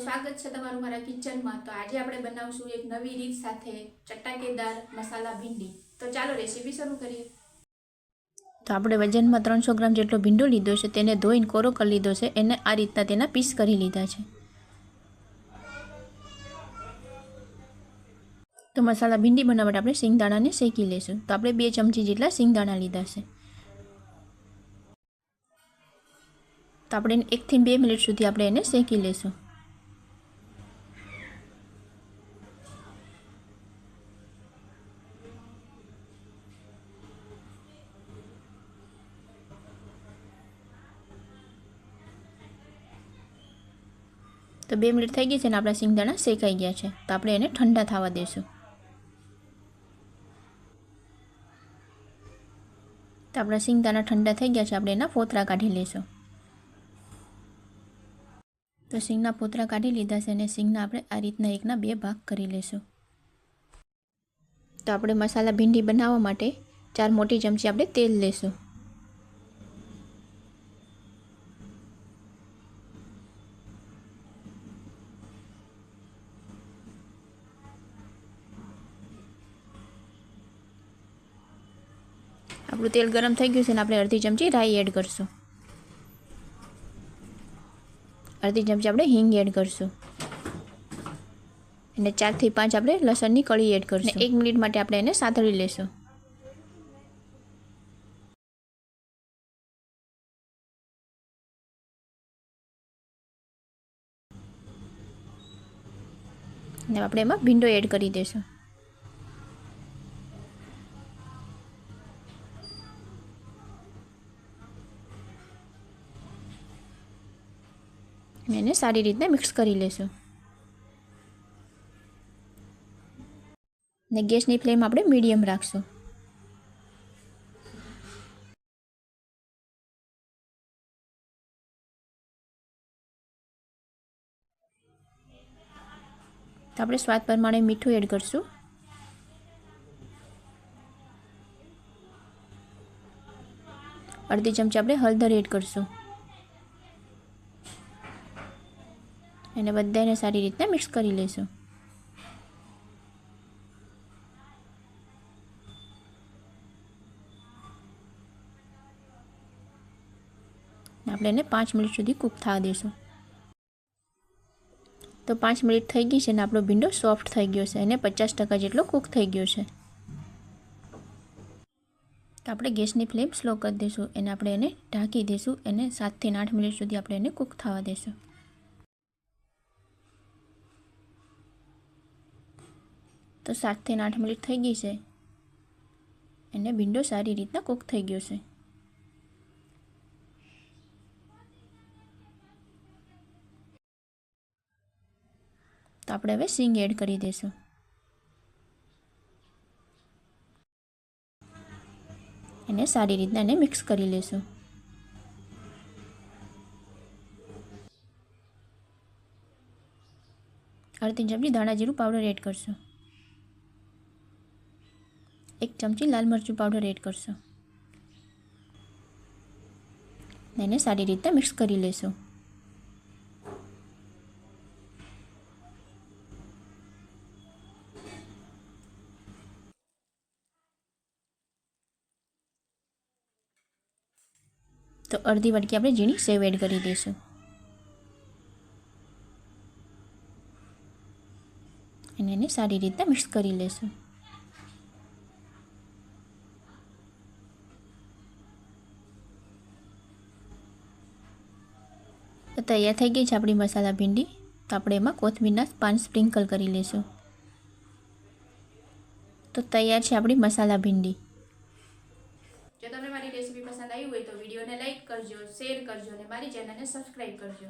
છે તમારું મારા કિચનમાં. તો આજે આપણે બનાવશું એક નવી રીત સાથે ચટાકેદાર મસાલા ભીંડી. તો ચાલો રેસીપી શરૂ કરીએ. તો આપણે વજનમાં ત્રણસો ગ્રામ જેટલો ભીંડો લીધો છે, તેને ધોઈને કોરો કરી લીધો છે. એને આ રીતના તેના પીસ કરી લીધા છે. તો મસાલા ભીંડી બનાવવા માટે આપણે સિંગદાણાને શેકી લઈશું તો આપણે બે ચમચી જેટલા સિંગદાણા લીધા છે. તો આપણે એકથી બે મિનિટ સુધી આપણે એને શેકી લઈશું તો બે મિનિટ થઈ ગઈ છે ને આપણા સિંગદાણા શેકાઈ ગયા છે. તો આપણે એને ઠંડા થવા દઈશું તો આપણા સિંગદાણા ઠંડા થઈ ગયા છે. આપણે એના ફોતરા કાઢી લઈશું. તો સિંગના ફોતરા કાઢી લીધા છે અને સિંગના આપણે આ રીતના એકના બે ભાગ કરી લઈશું. તો આપણે મસાલા ભીંડી બનાવવા માટે ચાર મોટી ચમચી આપણે તેલ લઈશું. આપણું તેલ ગરમ થઈ ગયું છે ને આપણે અડધી ચમચી રાઈ એડ કરશું. અડધી ચમચી આપણે હિંગ એડ કરશું. અને ચારથી પાંચ આપણે લસણની કળી એડ કરશું. એક મિનિટ માટે આપણે એને સાથળી લેશું. ને આપણે એમાં ભીંડો એડ કરી દઈશું એને સારી રીતે મિક્સ કરી લેશું. ને ગેસની ફ્લેમ આપણે મીડિયમ રાખશું. તો આપણે સ્વાદ પ્રમાણે મીઠું એડ કરશું. અડધી ચમચી આપણે હળદર એડ કરશું. એને બધાને સારી રીતના મિક્સ કરી લઈશું આપણે એને પાંચ મિનિટ સુધી કૂક થવા દઈશું તો પાંચ મિનિટ થઈ ગઈ છે ને આપણો ભીંડો સોફ્ટ થઈ ગયો છે અને પચાસ ટકા જેટલો કૂક થઈ ગયો છે. તો આપણે ગેસની ફ્લેમ સ્લો કરી દઈશું એને આપણે એને ઢાંકી દઈશું એને સાતથી આઠ મિનિટ સુધી આપણે એને કૂક થવા દઈશું તો સાતથી આઠ મિનિટ થઈ ગઈ છે. એને ભીંડો સારી રીતના કૂક થઈ ગયો છે. તો આપણે હવે સિંગ એડ કરી દઈશું એને સારી રીતના એને મિક્સ કરી લઈશું અડધી ચમચી ધાણા જીરું પાવડર એડ કરશું. એક ચમચી લાલ મરચું પાવડર એડ કરશું. એને સારી રીતે મિક્સ કરી લેશું. તો અડધી વાટકી આપણે ઝીણી સેવ એડ કરી દઈશું. અને એને સારી રીતે મિક્સ કરી લઈશું તો તૈયાર થઈ ગઈ છે આપણી મસાલા ભીંડી તો આપણે એમાં કોથમીરના પાન સ્પ્રિંકલ કરી લઈશું તો તૈયાર છે આપણી મસાલા ભીંડી જો તમને મારી રેસીપી પસંદ આવી હોય તો વિડીયોને લાઈક કરજો, શેર કરજો અને મારી ચેનલને સબસ્ક્રાઈબ કરજો.